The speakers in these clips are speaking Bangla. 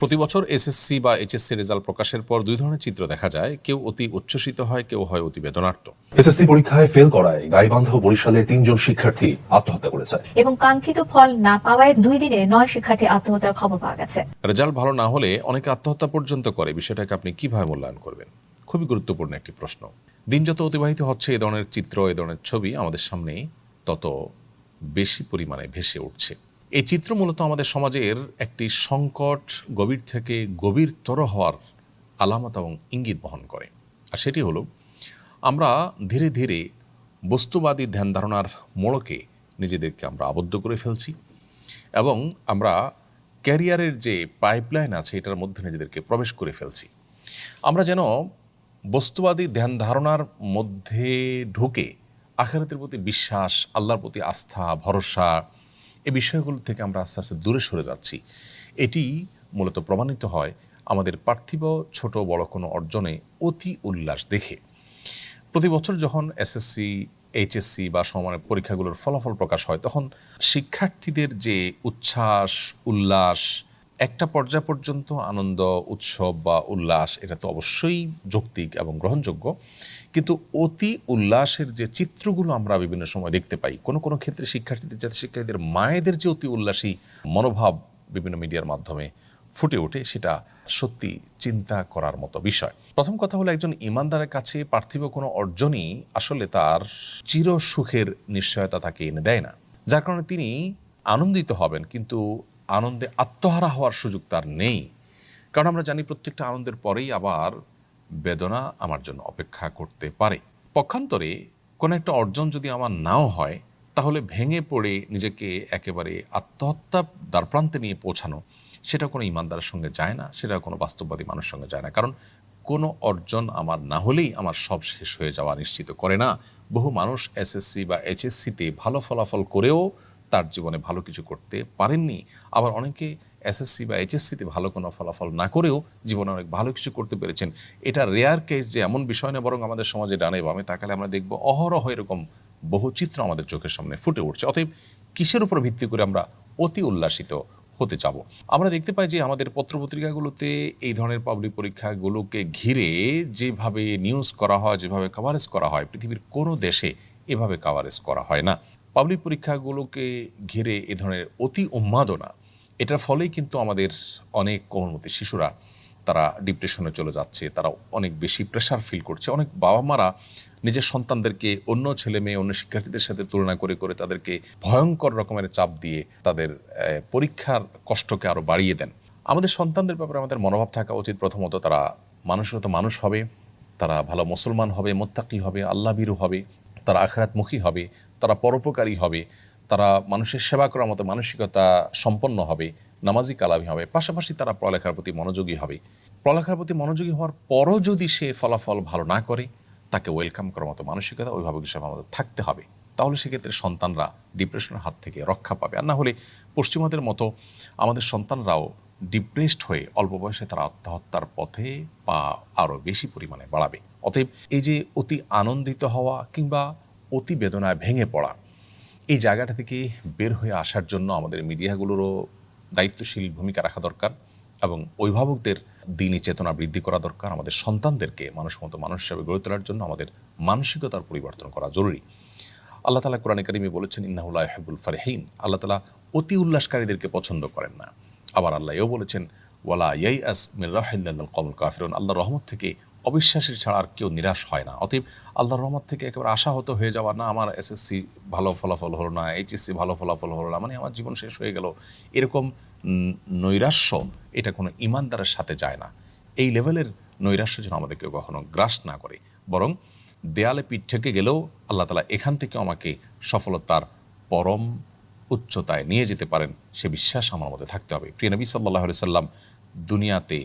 প্রতি বছর এসএসসি বা এইচএসসি রেজাল্ট প্রকাশের পর দুই ধরনের চিত্র দেখা যায়। কেউ অতি উচ্ছ্বসিত হয় কেউ হয় অতি বেদনার্ত এসএসসি পরীক্ষায় ফেল করায় গাইবান্ধ বরিশালে তিনজন শিক্ষার্থী আত্মহত্যা করেছে। এবং কাঙ্ক্ষিত ফল না পাওয়ায় দুই দিনে নয় শিক্ষার্থী আত্মহত্যার খবর পাওয়া গেছে। রেজাল্ট ভালো না হলে অনেকে আত্মহত্যা পর্যন্ত করে। বিষয়টাকে আপনি কীভাবে মূল্যায়ন করবেন? খুবই গুরুত্বপূর্ণ একটি প্রশ্ন। দিন যত অতিবাহিত হচ্ছে এ ধরনের চিত্র এ ধরনের ছবি আমাদের সামনে তত বেশি পরিমাণে ভেসে উঠছে। এই চিত্র মূলত আমাদের সমাজের একটি সংকট, গভীর থেকে গভীরতর হওয়ার আলামত এবং ইঙ্গিত বহন করে। আর সেটি হলো, আমরা ধীরে ধীরে বস্তুবাদী ধ্যান ধারণার মোড়কে নিজেদেরকে আমরা আবদ্ধ করে ফেলছি এবং আমরা ক্যারিয়ারের যে পাইপলাইন আছে, এটার মধ্যে নিজেদেরকে প্রবেশ করে ফেলছি। আমরা যেন বস্তুবাদী ধ্যান ধারণার মধ্যে ঢুকে আখেরাতের প্রতি বিশ্বাস, আল্লাহর প্রতি আস্থা, ভরসা এই বিষয়গুলো থেকে আমরা আস্তে আস্তে দূরে সরে যাচ্ছি। এটি মূলত প্রমাণিত হয় আমাদের পার্থিব ছোট বড় কোনো অর্জনে অতি উল্লাস দেখে। প্রতি বছর যখন এসএসসি এইচএসসি বা সমানের পরীক্ষাগুলোর ফলাফল প্রকাশ হয়, তখন শিক্ষার্থীদের যে উচ্ছ্বাস, উল্লাস একটা পর্যায় পর্যন্ত আনন্দ, উৎসব বা উল্লাস এটা তো অবশ্যই যৌক্তিক এবং গ্রহণযোগ্য। কিন্তু অতি উল্লাসের যে চিত্রগুলো আমরা বিভিন্ন সময় দেখতে পাই, কোনো কোনো ক্ষেত্রে শিক্ষার্থীদের যাতে শিক্ষার্থীদের মায়েদের যে অতি উল্লাসী মনোভাব বিভিন্ন মিডিয়ার মাধ্যমে ফুটে ওঠে, সেটা সত্যি চিন্তা করার মতো বিষয়। প্রথম কথা হলো একজন ইমানদারের কাছে পার্থিব কোনো অর্জনই আসলে তার চির সুখের নিশ্চয়তা তাকে এনে দেয় না। যার কারণে তিনি আনন্দিত হবেন, কিন্তু আনন্দে আত্মহারা হওয়ার সুযোগ তার নেই। কারণ আমরা জানি প্রত্যেকটা আনন্দের পরেই আবার বেদনা আমার জন্য অপেক্ষা করতে পারে। পক্ষান্তরে কোনো একটা অর্জন যদি আমার নাও হয়, তাহলে ভেঙে পড়ে নিজেকে একেবারে আত্মহত্যা দ্বারপ্রান্তে নিয়ে পৌঁছানো, সেটা কোনো ইমানদারের সঙ্গে যায় না, সেটা কোনো বাস্তববাদী মানুষের সঙ্গে যায় না। কারণ কোনো অর্জন আমার না হলেই আমার সব শেষ হয়ে যাওয়া নিশ্চিত করে না। বহু মানুষ এসএসসি বা এইচএসসিতে ভালো ফলাফল করেও তার জীবনে ভালো কিছু করতে পারেননি, আবার অনেকে এসএসসি বা এইচএসসিতে ভালো কোনো ফলাফল না করেও জীবনে অনেক ভালো কিছু করতে পেরেছেন। এটা রেয়ার কেস যে এমন বিষয় না, বরং আমাদের সমাজে ডানে বামে তাকালে আমরা দেখব অহরহ এরকম বহু চিত্র আমাদের চোখের সামনে ফুটে উঠছে। অতএব কিসের উপর ভিত্তি করে আমরা অতি উল্লাসিত হতে যাব আমরা দেখতে পাই যে আমাদের পত্রপত্রিকাগুলোতে এই ধরনের পাবলিক পরীক্ষাগুলোকে ঘিরে যেভাবে নিউজ করা হয়, যেভাবে কাভারেজ করা হয়, পৃথিবীর কোনো দেশে এভাবে কাভারেজ করা হয় না। পাবলিক পরীক্ষাগুলোকে ঘিরে এ ধরনের অতি উন্মাদনা, এটার ফলেই কিন্তু আমাদের অনেক কোমলমতি শিশুরা তারা ডিপ্রেশনে চলে যাচ্ছে, তারা অনেক বেশি প্রেশার ফিল করছে। অনেক বাবা মারা নিজের সন্তানদেরকে অন্য ছেলে মেয়ে, অন্য শিক্ষার্থীদের সাথে তুলনা করে করে তাদেরকে ভয়ঙ্কর রকমের চাপ দিয়ে তাদের পরীক্ষার কষ্টকে আরও বাড়িয়ে দেন। আমাদের সন্তানদের ব্যাপারে আমাদের মনোভাব থাকা উচিত। প্রথমত তারা মানুষের মতো মানুষ হবে, তারা ভালো মুসলমান হবে, মোত্তাকি হবে আল্লাহবিরু হবে, তারা আখরাতমুখী হবে তারা পরোপকারী হবে, তারা মানুষের সেবা করার মতো মানসিকতা সম্পন্ন হবে, নামাজি কালামি হবে, পাশাপাশি তারা পড়ালেখার প্রতি মনোযোগী হবে। পড়ালেখার প্রতি মনোযোগী হওয়ার পরও যদি সে ফলাফল ভালো না করে, তাকে ওয়েলকাম করার মতো মানসিকতা অভিভাবক হিসেবে আমাদের থাকতে হবে। তাহলে সেক্ষেত্রে সন্তানরা ডিপ্রেশনের হাত থেকে রক্ষা পাবে। আর না হলে পশ্চিমাদের মতো আমাদের সন্তানরাও ডিপ্রেসড হয়ে অল্প বয়সে তারা আত্মহত্যার পথে পা আরও বেশি পরিমাণে বাড়াবে। অতএব এই যে অতি আনন্দিত হওয়া কিংবা অতি বেদনায় ভেঙে পড়া। এই জায়গাটা থেকে বের হয়ে আসার জন্য আমাদের মিডিয়াগুলোরও দায়িত্বশীল ভূমিকা রাখা দরকার এবং অভিভাবকদের দিনই চেতনা বৃদ্ধি করা দরকার। আমাদের সন্তানদেরকে মানুষ মতো মানুষ হিসাবে গড়ে তোলার জন্য আমাদের মানসিকতার পরিবর্তন করা জরুরি। আল্লাহ তালা কোরআন কারিমে বলেছেন ইন্নাহুল্লাহ হেবুল ফারহিন। আল্লাহ তালা অতি উল্লাসকারীদেরকে পছন্দ করেন না। আবার আল্লাহ এও বলেছেন ওয়ালা ইয়াই আস রাহিল্লাল কমল কাফিরুন। আল্লাহ রহমত থেকে অবিশ্বাসের ছাড়া আর কেউ নিরাশ হয় না। অতএব আল্লাহর রহমত থেকে একেবারে আশাহত হয়ে যাওয়া না, আমার এসএসসি ভালো ফলাফল হলো না এইচএসসি ভালো ফলাফল হলো না মানে আমার জীবন শেষ হয়ে গেল। এরকম নৈরাশ্য এটা কোনো ইমানদারের সাথে যায় না। এই লেভেলের নৈরাশ্য যেন আমাদেরকে কখনো গ্রাস না করে। বরং দেয়ালে পিঠ থেকে গেলেও আল্লাহ তালা এখান থেকে আমাকে সফলতার পরম উচ্চতায় নিয়ে যেতে পারেন, সে বিশ্বাস আমার মধ্যে থাকতে হবে। প্রিয় নবী সাল্লাহ সাল্লাম দুনিয়াতে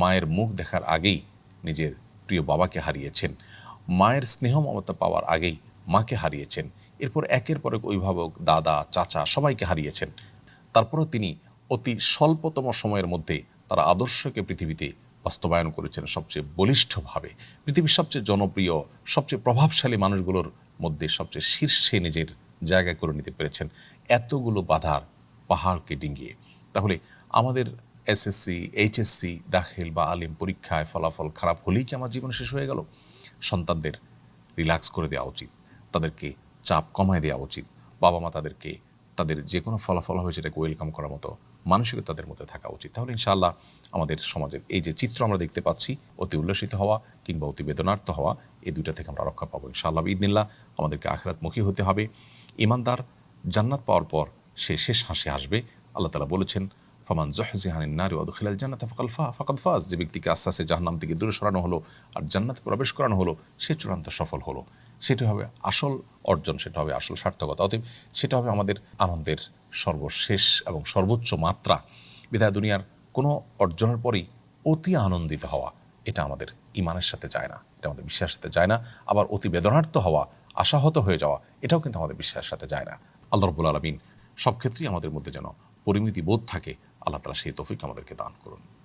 মায়ের মুখ দেখার আগেই নিজের প্রিয় বাবাকে হারিয়েছেন। মায়ের স্নেহ মমতা পাওয়ার আগেই মাকে হারিয়েছেন। এরপর একের পর এক অভিভাবক, দাদা, চাচা সবাইকে হারিয়েছেন। তারপরও তিনি অতি স্বল্পতম সময়ের মধ্যে তার আদর্শকে পৃথিবীতে বাস্তবায়ন করেছেন সবচেয়ে বলিষ্ঠভাবে। পৃথিবীর সবচেয়ে জনপ্রিয়, সবচেয়ে প্রভাবশালী মানুষগুলোর মধ্যে সবচেয়ে শীর্ষে নিজের জায়গা করে নিতে পেরেছেন। এতগুলো বাধার পাহাড়কে ডিঙ্গিয়ে। তাহলে আমাদের এসএসসি এইচএসসি দাখিল বা আলিম পরীক্ষায় ফলাফল খারাপ হলেই কি আমার জীবন শেষ হয়ে গেল? সন্তানদের রিল্যাক্স করে দেওয়া উচিত, তাদেরকে চাপ কমায় দেওয়া উচিত বাবা মা তাদেরকে, তাদের যে কোনো ফলাফল হবে সেটাকে ওয়েলকাম করার মতো মানসিকতা তাদের মধ্যে থাকা উচিত। তাহলে ইনশাআল্লাহ আমাদের সমাজের এই যে চিত্র আমরা দেখতে পাচ্ছি, অতি উল্লসিত হওয়া কিংবা অতি বেদনার্থ হওয়া, এই দুইটা থেকে আমরা রক্ষা পাবো ইনশাআল্লাহ ইদিনিল্লাহ আমাদেরকে আখরাতমুখী হতে হবে। ইমানদার জান্নাত পাওয়ার পর সে শেষ হাসি আসবে। আল্লাহ তালা বলেছেন ফমান জহজিহানিন নারী অদখিলাল জান্নাত ফকাল ফা ফকাল ফাজ যে ব্যক্তিকে আস্তে আস্তে জাহান্নাম থেকে দূরে সরানো হলো আর জান্নাতে প্রবেশ করানো হলো, সে চূড়ান্ত সফল হলো। সেটা হবে আসল অর্জন, সেটা হবে আসল সার্থকতা। অতএব সেটা হবে আমাদের আনন্দের সর্বশেষ এবং সর্বোচ্চ মাত্রা। বিধায় দুনিয়ার কোনো অর্জনের পরেই অতি আনন্দিত হওয়া, এটা আমাদের ইমানের সাথে যায় না, এটা আমাদের বিশ্বাসের সাথে যায় না। আবার অতি বেদনার্থ হওয়া, আশাহত হয়ে যাওয়া, এটাও কিন্তু আমাদের বিশ্বাসের সাথে যায় না। আল্লাহ রবুল আলমিন সব ক্ষেত্রেই আমাদের মধ্যে যেন পরিমিতি বোধ থাকে আল্লাহ তালা সেই তফিক আমাদেরকে দান করুন।